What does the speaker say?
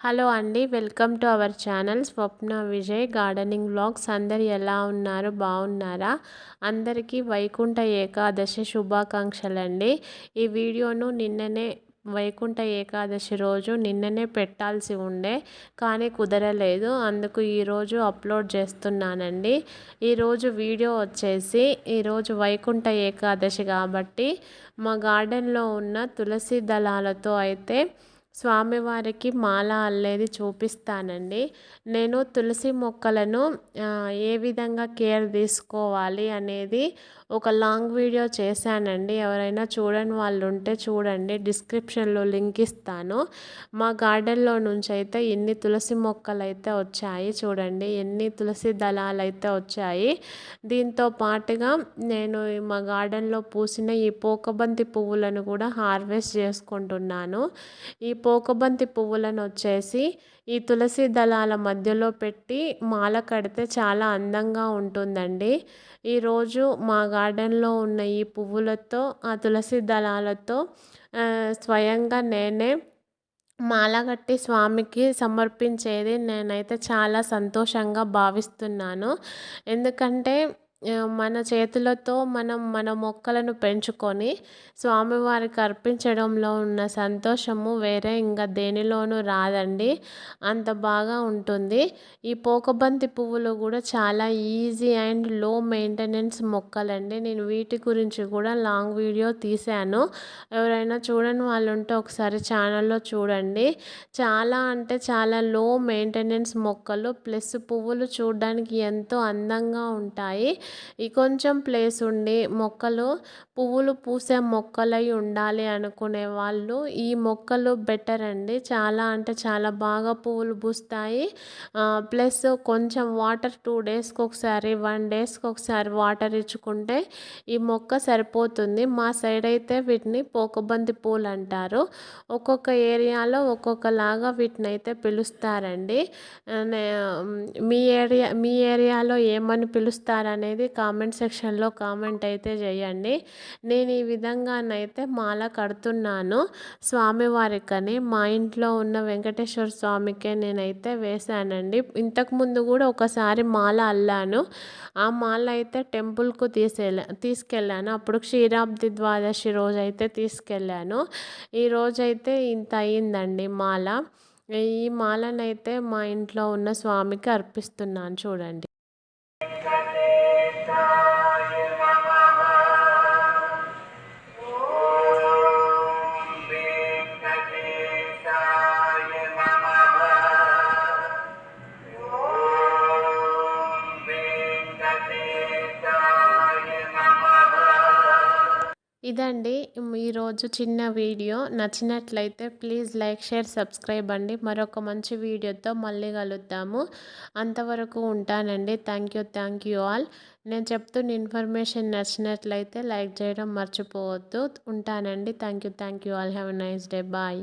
Hello అండి welcome to our channel Swapna Vijay gardening blogs అందరు ఎలా ఉన్నారు? బాగున్నారా? అందరికీ వైకుంఠ ఏకాదశి శుభాకాంక్షలు అండి ఈ వీడియోను నిన్ననే వైకుంఠ ఏకాదశి రోజు నిన్ననే పెట్టాల్సి ఉండే కానీ కుదరలేదు. అందుకు ఈరోజు అప్లోడ్ చేస్తున్నానండి. ఈరోజు వీడియో వచ్చేసి ఈరోజు వైకుంఠ ఏకాదశి కాబట్టి మా గార్డెన్లో ఉన్న తులసి దళాలతో అయితే స్వామివారికి మాల అల్లేది చూపిస్తానండి. నేను తులసి మొక్కలను ఏ విధంగా కేర్ తీసుకోవాలి అనేది ఒక లాంగ్ వీడియో చేశానండి. ఎవరైనా చూడని వాళ్ళు ఉంటే చూడండి డిస్క్రిప్షన్లో లింక్ ఇస్తాను. మా గార్డెన్లో నుంచి అయితే ఎన్ని తులసి మొక్కలు అయితే వచ్చాయి చూడండి ఎన్ని తులసి దళాలు అయితే వచ్చాయి. దీంతో పాటుగా నేను మా గార్డెన్లో పూసిన ఈ పోకబంతి పువ్వులను కూడా హార్వెస్ట్ చేసుకుంటున్నాను. ఈ పోకబంతి పువ్వులను వచ్చేసి ఈ తులసి దళాల మధ్యలో పెట్టి మాల కడితే చాలా అందంగా ఉంటుందండి. ఈరోజు మా గార్డెన్లో ఉన్న ఈ పువ్వులతో ఆ తులసి దళాలతో స్వయంగా నేనే మాల కట్టి స్వామికి సమర్పించేది నేనైతే చాలా సంతోషంగా భావిస్తున్నాను. ఎందుకంటే మన చేతులతో మనం మన మొక్కలను పెంచుకొని స్వామివారికి అర్పించడంలో ఉన్న సంతోషము వేరే ఇంకా దేనిలోనూ రాదండి. అంత బాగా ఉంటుంది. ఈ పోకబంతి పువ్వులు కూడా చాలా ఈజీ అండ్లో మెయింటెనెన్స్ మొక్కలండి. నేను వీటి గురించి కూడా లాంగ్ వీడియో తీశాను. ఎవరైనా చూడని వాళ్ళు ఉంటే ఒకసారి ఛానల్లో చూడండి. చాలా అంటే చాలా లో మెయింటెనెన్స్ మొక్కలు ప్లస్ పువ్వులు చూడడానికి ఎంతో అందంగా ఉంటాయి. ఈ కొంచెం ప్లేస్ ఉండి మొక్కలు పువ్వులు పూసే మొక్కలై ఉండాలి అనుకునే వాళ్ళు ఈ మొక్కలు బెటర్ అండి. చాలా అంటే చాలా బాగా పువ్వులు పూస్తాయి. ప్లస్ కొంచెం వాటర్ టూ డేస్కి ఒకసారి వన్ డేస్కి ఒకసారి వాటర్ ఇచ్చుకుంటే ఈ మొక్క సరిపోతుంది. మా సైడ్ అయితే వీటిని పోకబంతి పూలు అంటారు. ఒక్కొక్క ఏరియాలో ఒక్కొక్కలాగా వీటిని అయితే పిలుస్తారండి. మీ ఏరియా మీ ఏరియాలో ఏమని పిలుస్తారనేది కామెంట్ సెక్షన్లో కామెంట్ అయితే చేయండి. నేను ఈ విధంగానైతే మాల కడుతున్నాను. స్వామివారికని మా ఇంట్లో ఉన్న వెంకటేశ్వర స్వామికే నేనైతే వేశానండి. ఇంతకుముందు కూడా ఒకసారి మాల అల్లాను. ఆ మాల అయితే టెంపుల్కు తీసేలా తీసుకెళ్ళాను. అప్పుడు క్షీరాబ్ది ద్వాదశి రోజు అయితే తీసుకెళ్ళాను. ఈ రోజైతే ఇంత అయిందండి మాల. ఈ మాలనైతే మా ఇంట్లో ఉన్న స్వామికి అర్పిస్తున్నాను చూడండి. ఇదండి. ఈరోజు చిన్న వీడియో. నచ్చినట్లయితే ప్లీజ్ లైక్ షేర్ సబ్స్క్రైబ్ అండి. మరొక మంచి వీడియోతో మళ్ళీ కలుద్దాము. అంతవరకు ఉంటానండి. Thank you thank you all. నేను చెప్తున్న ఇన్ఫర్మేషన్ నచ్చినట్లయితే లైక్ చేయడం మర్చిపోవద్దు. ఉంటానండి. Thank you thank you all. Have nice day. Bye.